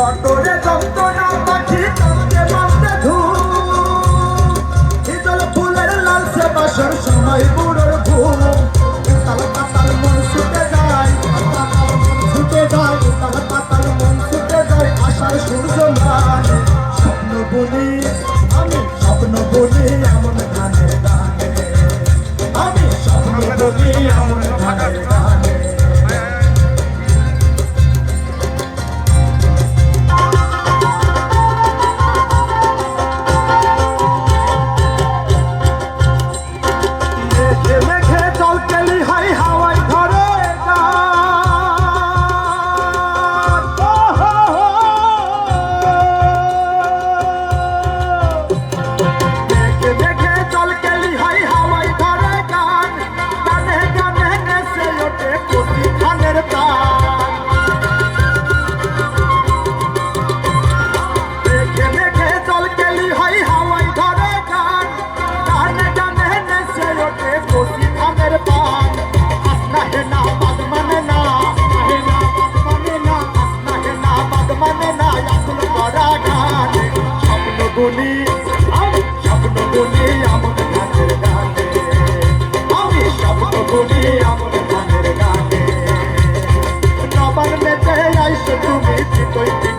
Exacto. মেঘে জল কেলি high হাওয়াই てとて